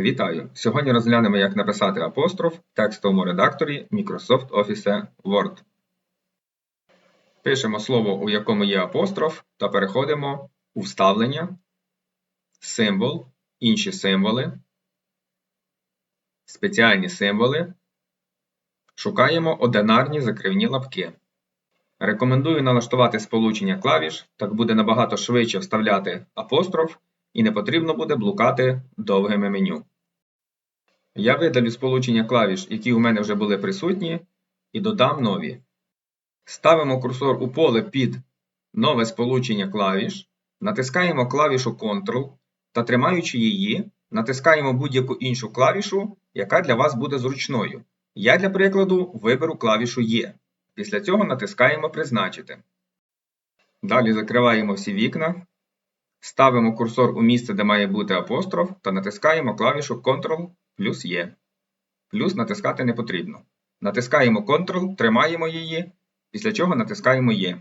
Вітаю! Сьогодні розглянемо, як написати апостроф в текстовому редакторі Microsoft Office Word. Пишемо слово, у якому є апостроф, та переходимо у вставлення, символ, інші символи, спеціальні символи. Шукаємо одинарні закривні лапки. Рекомендую налаштувати сполучення клавіш, так буде набагато швидше вставляти апостроф і не потрібно буде блукати довгими меню. Я видалю сполучення клавіш, які у мене вже були присутні, і додам нові. Ставимо курсор у поле під нове сполучення клавіш, натискаємо клавішу Ctrl та тримаючи її, натискаємо будь-яку іншу клавішу, яка для вас буде зручною. Я для прикладу виберу клавішу Є. Після цього натискаємо Призначити. Далі закриваємо всі вікна. Ставимо курсор у місце, де має бути апостроф, та натискаємо клавішу Ctrl плюс Є. Плюс натискати не потрібно. Натискаємо Ctrl, тримаємо її, після чого натискаємо Є.